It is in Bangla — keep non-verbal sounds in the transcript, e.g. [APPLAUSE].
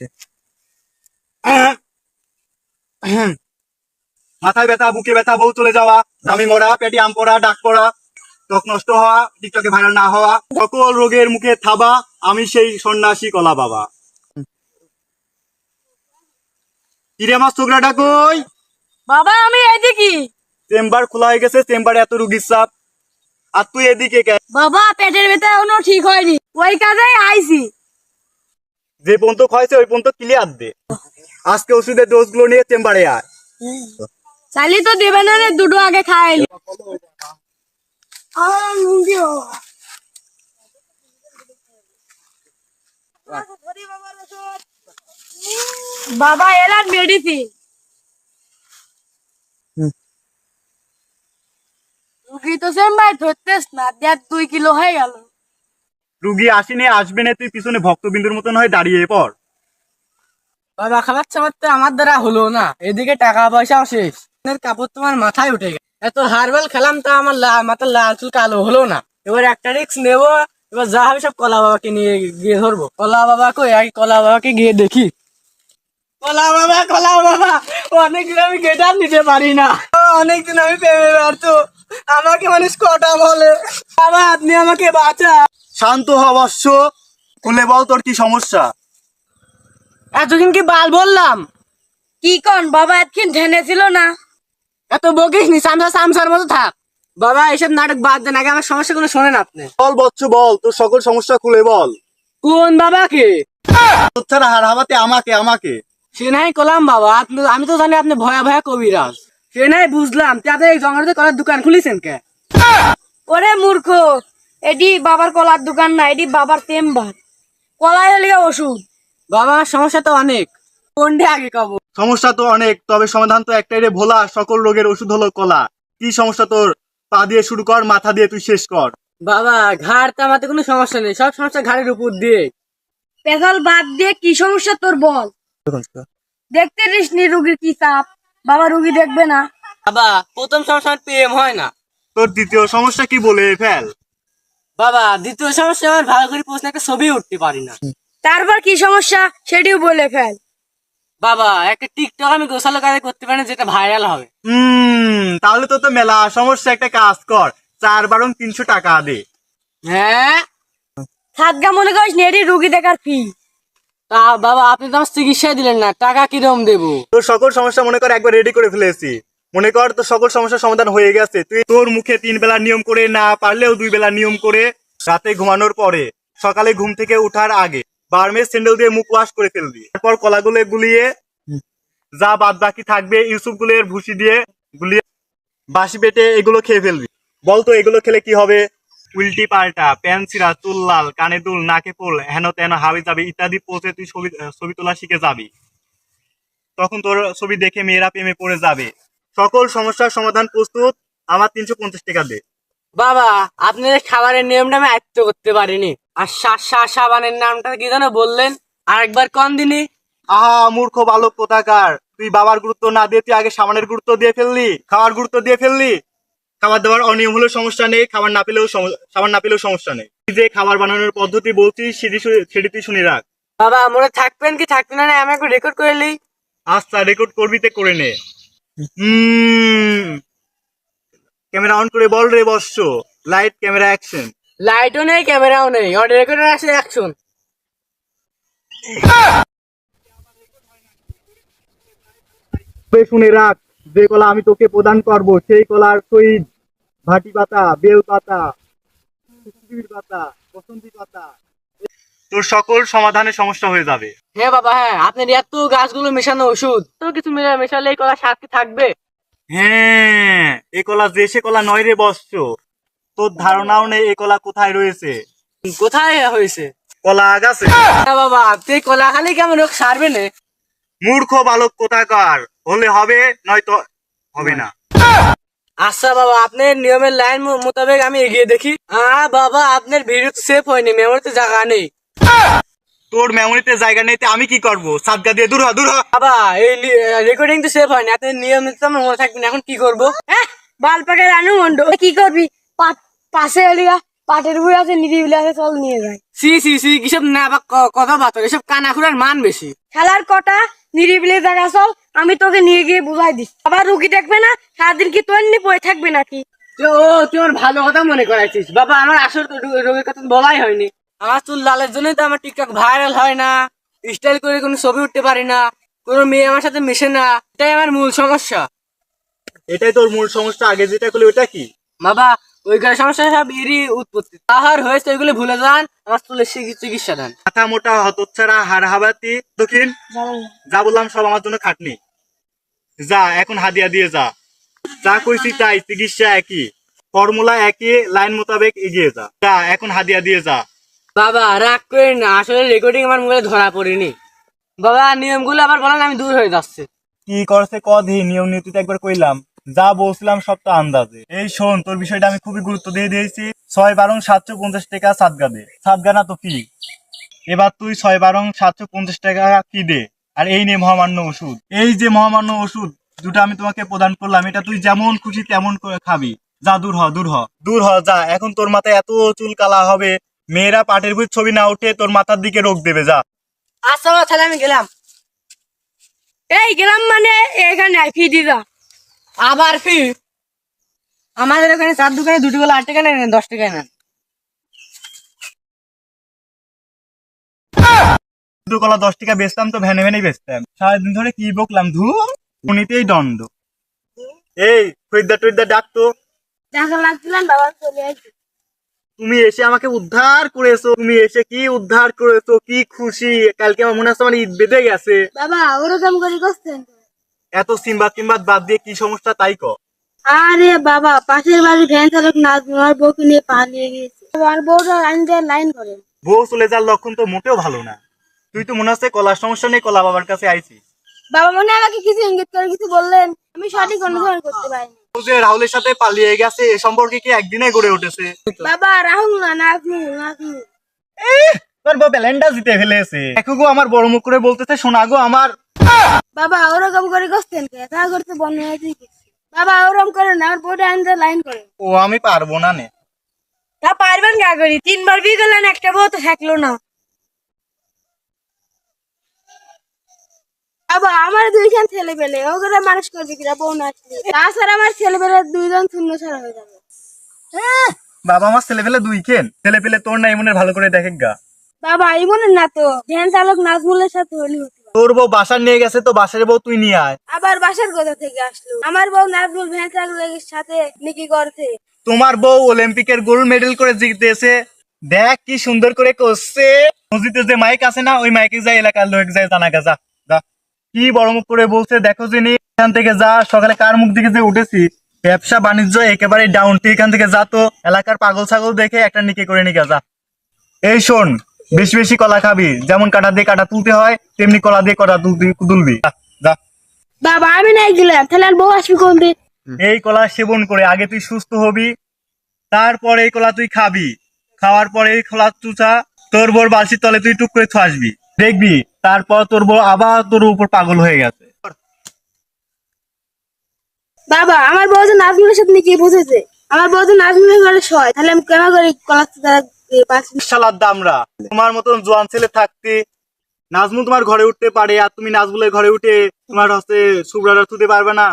[COUGHS] মাথায় ব্যথা বুকে ব্যথা বউ চলে যাওয়া আমি মরা পেটে আম পড়া ডাক পড়া ত্বক নষ্ট হওয়া টিকটকে ভাইরাল না হওয়া সকল রোগের মুখে থাবা আমি সেই সন্ন্যাসী কলা বাবা। কিরে আমার ছোকরাটা কই? বাবা আমি এদিকে। চেম্বার খোলা হয়ে গেছে চেম্বারে এত রুগীর চাপ। আর তুই এদিকে বাবা পেটের ব্যথা এখনও ঠিক হয়নি। ওই কাজেই আইছি। যে পর্যন্ত খাইছে ওই পর্যন্ত ক্লিয়ার দে। আজকে ওষুধের ডোজগুলো নিয়ে চেম্বারে আয়। চাইলে তো দেবে না রে, দুটো আগে খাইলি বাবা এলার মেডিসিন রুগী তো সেম্বাই ধরতেস না দেড় দুই কিলো হয়ে গেল। রুগী আসেনি, আসবে না, তুই পিছনে ভক্তবিন্দুর মতন হয়ে দাঁড়িয়ে পড়। বাবা খাবার চাবার তো আমার দ্বারা হলো না। এদিকে টাকা পয়সাও শেষ। কাপড় তোমার মাথায় উঠে গেছে। এত হারবাল খেলাম তা আমার মাথার লাল চুল কালো হলো না। এবার একটা রিক্স নেব, এবার যা হবে সব কলা বাবাকে নিয়ে গিয়ে ধরবো। কলা বাবা কই? আগে কলা বাবাকে গিয়ে দেখি। কলা বাবা কলা বাবা, অনেকদিন আমি গেটার নিতে পারি না। অনেকদিন আমি প্রেমে ব্যর্থ। আমাকে মানুষ কটা বলে। বাবা, আপনি আমাকে বাঁচা শান্ত হ অবশ্য। খুলে বল তোর কি সমস্যা? এতদিন কি বাল বললাম? কি কন বাবা এতক্ষণ ঢেনে ছিল না? এত বকিস নি সামসা সামসার মতো থাক। বাবা এইসব নাটক বাদ দেন আগে আমার সমস্যাগুলো শোনেন আপনি। বল বচ্চ বল তোর সকল সমস্যা খুলে বল। কোন বাবাকে? তোর ছাড়া হার হাবাতে আমাকে আমাকে। সে নাই কলাম বাবা আপনি আমি তো জানি আপনি ভয়া ভয়া কবিরাজ। সে নাই বুঝলাম। তাতে এই জঙ্গলতে করার দোকান খুলিছেন কে? ওরে মূর্খ এটি বাবার কলার দোকান না এটি বাবার চেম্বার। কলাই হলে ওষুধ। বাবা সমস্যা তো অনেক। কোনটা আগে কব? সমস্যা তো অনেক তবে সমাধান তো একটাই রে ভোলা সকল রোগের ওষুধ হলো কলা। কি সমস্যা তোর? পা দিয়ে শুরু কর মাথা দিয়ে তুই শেষ কর। বাবা ঘাড় তামাতে কোনো সমস্যা নেই সব সমস্যা ঘাড়ের উপর দিয়ে। পেশাল বাদ দিয়ে কি সমস্যা তোর বল? দেখতে রিসনি রুগীর কি চাপ? বাবা রুগী দেখবে না। বাবা প্রথম সমস্যা প্রেম হয় না। তোর দ্বিতীয় সমস্যা কি বলে ফেল? বাবা দ্বিতীয় সমস্যা আমার ভালো করে প্রশ্ন একটা ছবি উঠতে পারি না। তারপর কি সমস্যা? সেটিও বলে ফেল। বাবা একটা টিকটক আমি গোসালো কাজে করতে পারি না যেটা ভাইরাল হবে। হুম তাহলে তো তো মেলা সমস্যা একটা কাজ কর। চার বারং তিনশো টাকা দে। হ্যাঁ? সাতগা মনে করিস নেটি রুগী দেখার ফি তা বাবা আপনি তো আমার চিকিৎসা দিলেন না টাকা কিরম দেবো? তোর সকল সমস্যা মনে কর একবার রেডি করে ফেলেছি। মনে কর তোর সকল সমস্যার সমাধান হয়ে গেছে। তুই তোর মুখে তিন বেলা নিয়ম করে না পারলেও দুই বেলা নিয়ম করে রাতে ঘুমানোর পরে সকালে ঘুম থেকে উঠার আগে বার্মের স্যান্ডেল দিয়ে মুখ ওয়াশ করে ফেলবি। তারপর কলাগুলো গুলিয়ে যা বাদ বাকি থাকবে ইউসুফ গুলের ভুসি দিয়ে গুলিয়ে বাসি পেটে এগুলো খেয়ে ফেলবি। বলতো এগুলো খেলে কি হবে? উল্টি পাল্টা প্যান্সিরা চুল লাল, কানে দুল, নাকে ফুল হেন তেন, হাবি যাবি ইত্যাদি পৌঁছে তুই ছবি ছবি তোলা শিখে যাবি। তখন তোর ছবি দেখে মেয়েরা প্রেমে পড়ে যাবে। সকল সমস্যার সমাধান প্রস্তুত। আমার তিনশো পঞ্চাশ টাকা দে। বাবা আপনাদের খাবারের নিয়মটা আমি আয়ত্ত করতে পারিনি। আর সাবানের নামটা কি যেন বললেন? আর একবার কম দিনই আহা মূর্খ বালক কোথাকার। তুই বাবার গুরুত্ব না দিয়ে তুই আগে সামানের গুরুত্ব দিয়ে ফেললি খাওয়ার গুরুত্ব দিয়ে ফেললি। খাবার দাবার অনিয়ম হলেও সমস্যা নেই খাবার না পেলেও সাবান না পেলেও সমস্যা নেই। যে খাবার বানানোর পদ্ধতি বলছিস সেটি সেটি তুই শুনে রাখ। বাবা মনে থাকবেন কি থাকবেন না আমি একবার রেকর্ড করে আচ্ছা রেকর্ড করবি তে করে নে। ক্যামেরা অন করে বল রে বর্ষ লাইট ক্যামেরা অ্যাকশন লাইটও নেই ক্যামেরাও নেই। আমার রেকর্ডার আছে অ্যাকশন শুনে রাখ যে কলা আমি তোকে প্রদান করব সেই কলার সহিত ভাটি পাতা বেল পাতা পাতা বসন্তী পাতা। তোর সকল সমাধানের সমস্যা হয়ে যাবে। হ্যাঁ বাবা হ্যাঁ আপনার এত গাছগুলো মেশানো ওষুধ। তো কিছু মিলে মেশালে এই কলা স্বাদ কি থাকবে? হ্যাঁ এ কলা যে সে কলা নয় রে বৎস। তোর ধারণাও নেই এ কলা কোথায় রয়েছে। কোথায় হয়েছে? কলা গাছে হ্যাঁ বাবা এই কলা খালি কেমন রোগ সারবে না? মূর্খ বালক কোথাকার? হলে হবে নয়তো হবে না। আচ্ছা বাবা আপনার নিয়মের লাইন মোতাবেক আমি এগিয়ে দেখি। আ বাবা আপনার ভিডিও সেফ হয়নি মেমোরিতে জায়গা নেই। তোর মেমোরিতে জায়গা নেই আমি কি করব? সাদগা দিয়ে দূর হ দূর হ। বাবা এই রেকর্ডিং তো সেফ হয়নি আপনার নিয়ম তো আমার মনে থাকবে না এখন কি করব? হ্যাঁ? বাল পাকে রানু মন্ড কি করবি? পাশে এলিয়া পাটের বই আছে নিরিবিলি আছে চল নিয়ে যায় সি সি সি কিসব না বা কথা বাতর এসব কানাখুরার মান বেশি। খেলার কটা নিরিবিলি জায়গা চল আমি তোকে নিয়ে গিয়ে বুঝাই দিস আবার রুগী দেখবে না সারাদিন কি তোর নিয়ে পড়ে থাকবে নাকি? ও তুই আমার ভালো কথা মনে করাইছিস। বাবা আমার আসল তো রোগের কথা বলাই হয়নি। আমার চুল লালের জন্যই তো আমার টিকটক ভাইরাল হয় না। স্টাইল করে কোনো ছবি উঠতে পারি না। কোনো মেয়ে আমার সাথে মেশে না। এটাই আমার মূল সমস্যা। এটাই তোর মূল সমস্যা। আগে যেটা করলি ওটা কি? বাবা ওই গাড়ির সমস্যা সব এরই উৎপত্তি। তাহার হয়েছে ওইগুলো ভুলে যান। আমার চুলের চিকিৎসা দেন। মাথা মোটা হতচ্ছাড়া হাড় হাবাতি দক্ষিণ যা বললাম সব আমার জন্য খাটনি। যা এখন হাদিয়া দিয়ে যা। যা কইছি তাই চিকিৎসা একই। ফর্মুলা একই লাইন মোতাবেক এগিয়ে যা। যা এখন হাদিয়া দিয়ে যা। বাবা, রাগ করেন না, আসলে রেকর্ডিং আমার মোবাইলে ধরা পড়েনি। বাবা, নিয়মগুলো আবার বলেন, আমি দূর হয়ে যাচ্ছে। কি করছে কধি নিয়ম নীতি তো একবার কইলাম। যা বলছিলাম সব তো আন্দাজে। এই শোন, তোর বিষয়টা আমি খুবই গুরুত্ব দিয়ে দিয়েছি। ছয় বারং সাতশো পঞ্চাশ টাকা সাতগা দে। সাতগা না তো ফি এবার তুই ছয় বারং সাতশো পঞ্চাশ টাকা কি দে? আর এই নে মহামান্য ওষুধ। এই যে মহামান্য ওষুধ, দুটো আমি তোমাকে প্রদান করলাম, এটা তুই যেমন খুশি তেমন করে খাবি। যা, দূর হ দূর হ। দূর হ, যা। এখন তোর মাথায় এত চুল কালা হবে মেয়েরা পাটের বই ছবি না উঠে তোর মাথার দিকে রোগ দেবে যা। আচ্ছা বাবা তাহলে আমি গেলাম। এই গেলাম মানে এখানে ফি দিদা আবার ফি? আমাদের ওখানে চার দোকানে দুটো গুলো আট টাকা নেন দশ টাকা নেন দুটো কলা দশ টাকা বেচতাম তো ভ্যানে ভ্যানেই বেচতাম। সারাদিন ধরে কি বকলাম ধু উনিতেই দণ্ড এই খরিদ্দার টরিদ্দার ডাকতো। দেখা লাগছিলাম বাবা চলে আসবে। তুমি এসে আমাকে উদ্ধার করেছ। তুমি এসে কি উদ্ধার করেছ? কি খুশি? কালকে আমার মনে হচ্ছে আমার ঈদ বেঁধে গেছে। বাবা ওরকম করে করছেন এত সিম্বাদ টিম্বাদ বাদ দিয়ে কি সমস্যা তাই ক। আরে বাবা পাশের বাড়ির ভ্যান চালক নাচ আমার বউকে নিয়ে পালিয়ে গিয়েছে। আমার বউটা লাইন দিয়ে লাইন করে। বউ চলে যাওয়ার লক্ষণ তো মোটেও ভালো না। তুই তো মনে হচ্ছে কলার সমস্যা নেই কলা বাবার কাছে আইছিস। বাবা মনে আমাকে কিছু ইঙ্গিত করে কিছু বললেন। আমি সঠিক অনুসরণ করতে পারিনি। যে রাহুলের সাথে পালিয়ে গেছে এ সম্পর্কে কি একদিনে গড়ে উঠেছে? বাবা রাহুল না নাজমু নাজমু। তোর বউ ব্যালেন্ডা জিতে ফেলেছে। দেখো গো আমার বড় মুখ করে বলতেছে শোনা গো আমার বাবা ওরকম করে করছেন কে তা করতে বন্ধ হয়েছে বাবা ওরকম করে না আমার বউটা আনতে লাইন করে। ও আমি পারব না নে। তা পারবেন গা করি তিনবার বিয়ে করলেন একটা বউ তো থাকল না। বাবা আমার দুইজন ছেলে পেলে ওগুলো মানুষ করবে কিনা বউ না। তাছাড়া আমার ছেলে পেলে দুইজন শূন্য ছাড়া হয়ে যাবে। বাবা আমার ছেলে পেলে দুই কেন? ছেলে পেলে তোর না এমনের ভালো করে দেখে গা। বাবা এই মনে না তো। ভ্যান চালক নাজমুলের সাথে হলি হতে তোর বউ বাসার নিয়ে গেছে তো বাসার বউ তুই নিয়ে আয়। আবার বাসার কোথা থেকে আসলো? আমার বউ নাজমুল ভ্যান চালকের সাথে নাকি করছে তোমার বউ অলিম্পিকের গোল্ড মেডেল করে জিতেছে দেখ কি সুন্দর করে করছে। মসজিদে যে মাইক আছে না ওই মাইকে যায় এলাকার লোক যায় জানা গা যা যা কি বড় মুখ করে বলছে দেখো যিনি এখান থেকে যা সকালে কার মুখ দিকে যে উঠেছি? ব্যবসা বাণিজ্য একেবারে ডাউন তুই এখান থেকে যা তো এলাকার পাগল ছাগল দেখে একটা নিকে করে নিকে যা। এই শোন বেশি বেশি কলা খাবি যেমন কাটা দিয়ে কাটা তুলতে হয় তেমনি কলা দিয়ে কটা তুলবি তুলবি। যা, বাবা আমি নাই গেলাম তাহলে আর বউ আসবি কোন দিন? এই কলা সেবন করে আগে তুই সুস্থ হবি তারপরে এই কলা তুই খাবি। খাওয়ার পরে এই কলা চুচা তোর বোর বালছির তলে তুই টুক করে আসবি। দেখবি তারপর তোর বউ আবার তোর উপর পাগল হয়ে গেছে। বাবা আমার বউ যে নাজমুলের সাথে নাকি বুঝেছে? আমার বউ যে নাজমুলের ঘরে শয় তাহলে আমি কেন করে দ্বারা পাচ্ছি শালার দামরা তোমার মতন জোয়ান ছেলে থাকতে নাজমুল তোমার ঘরে উঠতে পারে আর তুমি নাজমুলের ঘরে উঠে তোমার হচ্ছে সুব্রাটা তুলতে পারবে না।